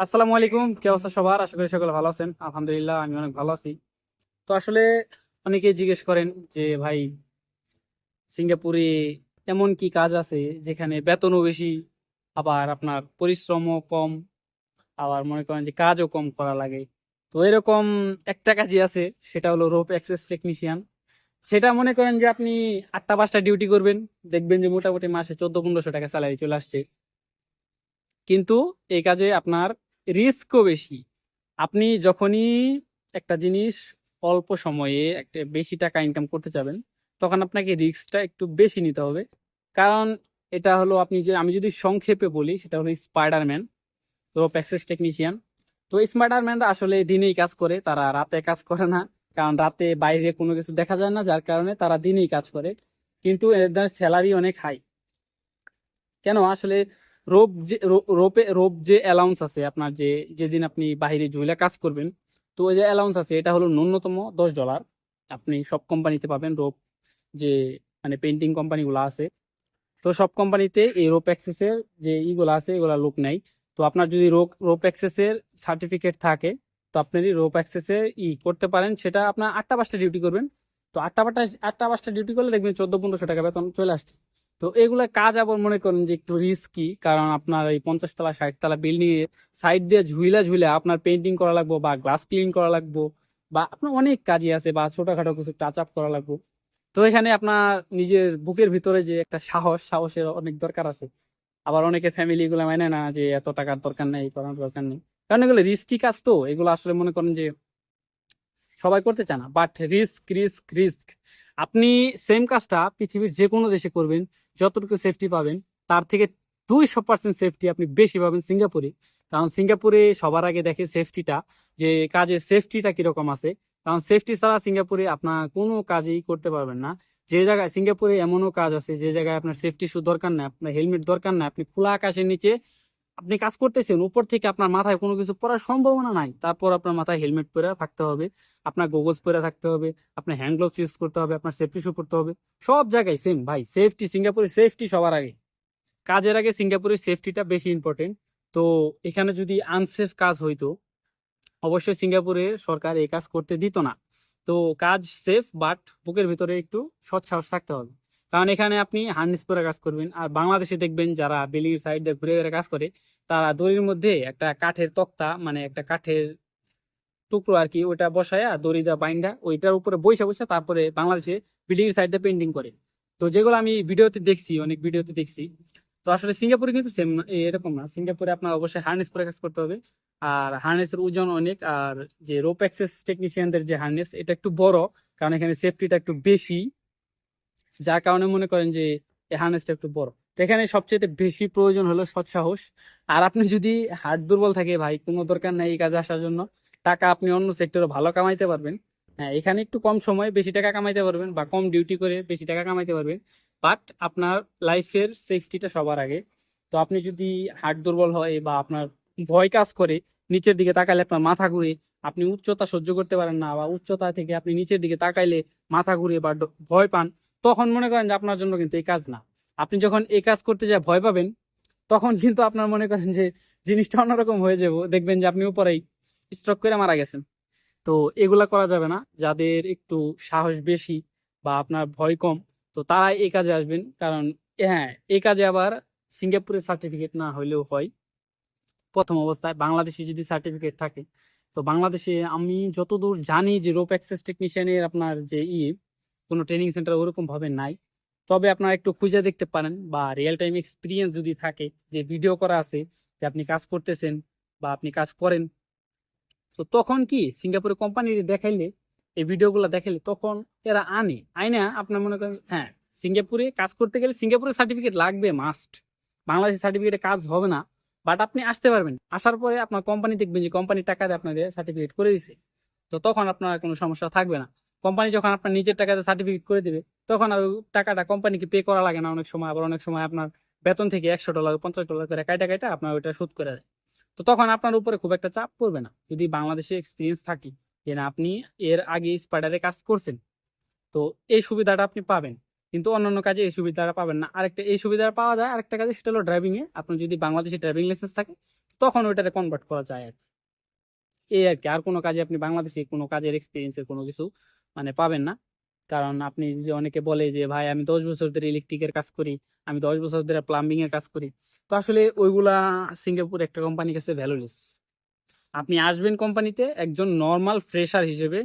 আসসালামু আলাইকুম। কি অবস্থা সবার? আশা করি সকলে ভালো আছেন। আলহামদুলিল্লাহ, আমি অনেক ভালো আছি। তো আসলে অনেকে জিজ্ঞেস করেন যে, ভাই, সিঙ্গাপুরে এমন কি কাজ আছে যেখানে বেতনও বেশি, আবার আপনার পরিশ্রমও কম, আবার মনে করেন যে কাজও কম করা লাগে? তো এরকম একটা কাজই আছে, সেটা হলো রোপ অ্যাক্সেস টেকনিশিয়ান। সেটা মনে করেন যে আপনি আটটা পাঁচটা ডিউটি করবেন, দেখবেন যে মোটামুটি মাসে চোদ্দ পনেরোশো টাকা স্যালারি চলে আসছে। কিন্তু এই কাজে আপনার রিস্কও বেশি। আপনি যখনই একটা জিনিস অল্প সময়ে একটা বেশি টাকা ইনকাম করতে চাবেন তখন আপনাকে রিস্কটা একটু বেশি নিতে হবে। কারণ এটা হলো আপনি যে, আমি যদি সংক্ষেপে বলি, সেটা হলো স্পাইডারম্যান তো প্যাক্সেস টেকনিশিয়ান তো স্পাইডারম্যানরা আসলে দিনেই কাজ করে, তারা রাতে কাজ করে না। কারণ রাতে বাইরে কোনো কিছু দেখা যায় না, যার কারণে তারা দিনেই কাজ করে। কিন্তু এদের স্যালারি অনেক হাই কেন? আসলে রোপ যে রোপে, রোপ যে অ্যালাউন্স আছে আপনার যে, যেদিন আপনি বাইরে জুয়েলা কাজ করবেন, তো ওই যে অ্যালাউন্স আছে, এটা হলো ন্যূনতম দশ ডলার আপনি সব কোম্পানিতে পাবেন রোপ যে মানে পেন্টিং কোম্পানিগুলো আছে। তো সব কোম্পানিতে এই রোপ অ্যাক্সেসের যে ইগুলো আছে, এগুলা লোক নেই। তো আপনার যদি রোপ রোপ অ্যাক্সেসের সার্টিফিকেট থাকে, তো আপনি রোপ অ্যাক্সেসে ই করতে পারেন, সেটা আপনার আটটা পাঁচটা ডিউটি করবেন। তো আটটা পাঁচটা আটটা পাঁচটা ডিউটি করলে দেখবেন চোদ্দ, পনেরোশো টাকা বেতন চলে আসছে। তো এগুলা কাজ আবার মনে করেন যে একটু রিস্কি কারণ আপনার এই পঞ্চাশ তলা ষাট তলা বিল্ডিং এ সাইড দিয়ে ঝুইলা ঝুইলা আপনার পেন্টিং করা লাগবো বা গ্লাস ক্লিন করা লাগবো বা আপনার অনেক কাজই আছে বা ছোটখাটো কিছু টাচ আপ করা লাগবো। তো এখানে আপনার নিজের বুকের ভিতরে যে একটা সাহস, সাহসের অনেক দরকার আছে। আবার অনেকের ফ্যামিলি এগুলো মানে না যে এত টাকার দরকার নেই, করার দরকার নেই। কারণ এগুলো রিস্কি কাজ তো, এগুলো আসলে মনে করেন যে সবাই করতে চায় না। বাট রিস্ক রিস্ক রিস্ক আপনি সেম কাজটা পৃথিবীর যে কোনো দেশে করবেন যতটুকু সেফটি পাবেন, তার থেকে দুইশো পার্সেন্ট সেফটি আপনি বেশি পাবেন সিঙ্গাপুরে। কারণ সিঙ্গাপুরে সবার আগে দেখে সেফটিটা যে কাজের সেফটিটা কীরকম আছে। কারণ সেফটি ছাড়া সিঙ্গাপুরে আপনার কোনো কাজই করতে পারবেন না। যে জায়গায়, সিঙ্গাপুরে এমনও কাজ আছে, যে জায়গায় আপনার সেফটি শু দরকার নেই, আপনার হেলমেট দরকার নেই, আপনি খোলা আকাশের নিচে আপনি কাজ করতেছেন, উপর থেকে আপনার মাথায় কোনো কিছু পড়ার সম্ভাবনা নাই, তারপর আপনার মাথায় হেলমেট পরে থাকতে হবে, আপনার গোগলস পরে থাকতে হবে, আপনার হ্যান্ড গ্লোভস ইউজ করতে হবে, আপনার সেফটি শু পরতে হবে, সব জায়গায় সেম ভাই সেফটি সিঙ্গাপুরের সেফটি সবার আগে। কাজের আগে সিঙ্গাপুরের সেফটিটা বেশি ইম্পর্টেন্ট তো এখানে যদি আনসেফ কাজ হইতো, অবশ্যই সিঙ্গাপুরের সরকার এই কাজ করতে দিত না। তো কাজ সেফ বাট বুকের ভিতরে একটু সৎ সাহস থাকতে হবে। কারণ এখানে আপনি হার্নেস পরে কাজ করবেন। আর বাংলাদেশে দেখবেন যারা বিল্ডিং সাইড দিয়ে ঘুরে ঘুরে কাজ করে, তারা দড়ির মধ্যে একটা কাঠের তক্তা মানে একটা কাঠের টুকরো আর কি ওটা বসায়া দড়ি দা বাইন্দা, ওইটার উপরে বসে বসে তারপরে বাংলাদেশে বিল্ডিং সাইড পেন্টিং করে। তো যেগুলো আমি ভিডিওতে দেখছি, অনেক ভিডিওতে দেখছি, তো আসলে সিঙ্গাপুরে কিন্তু সেম এরকম না। সিঙ্গাপুরে আপনার অবশ্যই হার্নেস পরে কাজ করতে হবে। আর হার্নেসের ওজন অনেক, আর যে রোপ অ্যাক্সেস টেকনিশিয়ানদের যে হার্নেস এটা একটু বড়, কারণ এখানে সেফটিটা একটু বেশি। যার কারণে মনে করেন যে এই হার্নেসটা একটু বড়। এখানে সবচেয়ে বেশি প্রয়োজন হলো সৎসাহস। আর আপনি যদি হার্ট দুর্বল থাকে ভাই, কোনো দরকার নেই এই কাজে আসার জন্য, টাকা আপনি অন্য সেক্টরে ভালো কামাইতে পারবেন। হ্যাঁ এখানে একটু কম সময়ে বেশি টাকা কামাইতে পারবেন বা কম ডিউটি করে বেশি টাকা কামাইতে পারবেন। বাট আপনার লাইফের সেফটিটা সবার আগে। তো আপনি যদি হার্ট দুর্বল হয় বা আপনার ভয় কাজ করে, নিচের দিকে তাকালে আপনার মাথা ঘুরে, আপনি উচ্চতা সহ্য করতে পারেন না বা উচ্চতা থেকে আপনি নিচের দিকে তাকাইলে মাথা ঘুরে বা ভয় পান তখন মনে করেন যে আপনার জন্য কিন্তু এই কাজ না। আপনি যখন এই কাজ করতে যা ভয় পাবেন, তখন কিন্তু আপনার মনে করেন যে জিনিসটা অন্যরকম হয়ে যাব। দেখবেন যে আপনি উপরেই স্ট্রোক করে মারা গেছেন। তো এগুলা করা যাবে না। যাদের একটু সাহস বেশি বা আপনার ভয় কম, তো তারাই এই কাজে আসবেন। কারণ হ্যাঁ এই কাজে আবার সিঙ্গাপুরের সার্টিফিকেট না হইলেও হয়। প্রথম অবস্থায় বাংলাদেশে যদি সার্টিফিকেট থাকে, তো বাংলাদেশে আমি যতদূর জানি যে রোপ অ্যাক্সেস টেকনিশিয়ানের আপনার যে ই কোনো ট্রেনিং সেন্টার ওরকম ভাবে নাই। তবে আপনারা একটু খুঁজে দেখতে পারেন বা রিয়েল টাইম এক্সপিরিয়েন্স যদি থাকে যে ভিডিও করা আছে, যে আপনি কাজ করতেছেন বা আপনি কাজ করেন। তো তখন কি সিঙ্গাপুরের কোম্পানি দেখাইলে, এই ভিডিওগুলো দেখাইলে তখন এরা আনে। আইনা আপনার মনে করেন হ্যাঁ সিঙ্গাপুরে কাজ করতে গেলে সিঙ্গাপুরের সার্টিফিকেট লাগবে মাস্ট বাংলাদেশের সার্টিফিকেটে কাজ হবে না বাট আপনি আসতে পারবেন। আসার পরে আপনার কোম্পানি দেখবেন যে কোম্পানির টাকাতে আপনাদের সার্টিফিকেট করে দিছে। তো তখন আপনার কোনো সমস্যা থাকবে না। কোম্পানি যখন আপনার নিজের টাকাতে সার্টিফিকেট করে দেবে, তখন আর টাকাটা কোম্পানিকে পে করা লাগে না অনেক সময়। আবার অনেক সময় আপনার বেতন থেকে একশো ডলার পঞ্চাশ ডলার করে কাইটা কাইটা আপনার ওইটা শোধ করে দেয়। তো তখন আপনার উপরে খুব একটা চাপ পড়বে না। যদি বাংলাদেশে এক্সপিরিয়েন্স থাকে যে না, আপনি এর আগে স্পাইডারে কাজ করছেন, তো এই সুবিধাটা আপনি পাবেন। কিন্তু অন্যান্য কাজে এই সুবিধাটা পাবেন না। আরেকটা, এই সুবিধাটা পাওয়া যায় আরেকটা কাজে, সেটা হলো ড্রাইভিংয়ে আপনার যদি বাংলাদেশে ড্রাইভিং লাইসেন্স থাকে, তখন ওইটাতে কনভার্ট করা যায় আর কি। এই আর কি। আর কোনো কাজে আপনি বাংলাদেশে কোনো কাজের এক্সপিরিয়েন্সের কোনো কিছু মানে পাবেন না। কারণ আপনি যে অনেকে বলে যে, ভাই, আমি দশ বছর ধরে ইলেকট্রিকের কাজ করি, আমি দশ বছর ধরে প্লাম্বিং এর কাজ করি। তো আসলে ওইগুলা সিঙ্গাপুর একটা কোম্পানির কাছে ভ্যালুলেস আপনি আসবেন কোম্পানিতে একজন নর্মাল ফ্রেশার হিসেবে,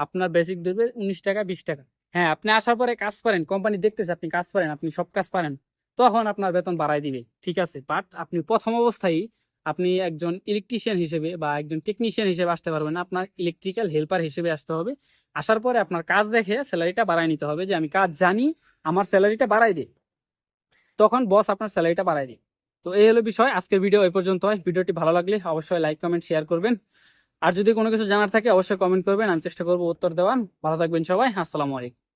আপনার বেসিক দেবে উনিশ টাকা, বিশ টাকা। হ্যাঁ আপনি আসার পরে কাজ পারেন কোম্পানি দেখতেছে আপনি কাজ পারেন, আপনি সব কাজ পারেন, তখন আপনার বেতন বাড়াই দিবে, ঠিক আছে? বাট আপনি প্রথম অবস্থায় আপনি একজন ইলেকট্রিশিয়ান হিসেবে বা একজন টেকনিশিয়ান হিসেবে আসতে পারবেন আপনার ইলেকট্রিক্যাল হেল্পার হিসেবে আসতে হবে। আসার পরে আপনার কাজ দেখে স্যালারিটা বাড়াই নিতে হবে যে, আমি কাজ জানি, আমার স্যালারিটা বাড়াই দিই তখন বস আপনার স্যালারিটা বাড়াই দিই তো এই হলো বিষয়। আজকের ভিডিও এই পর্যন্ত। হয় ভিডিওটি ভালো লাগলে অবশ্যই লাইক কমেন্ট শেয়ার করবেন। আর যদি কোনো কিছু জানার থাকে, অবশ্যই কমেন্ট করবেন। আমি চেষ্টা করব উত্তর দেওয়ার। ভালো থাকবেন সবাই। আসসালামু আলাইকুম।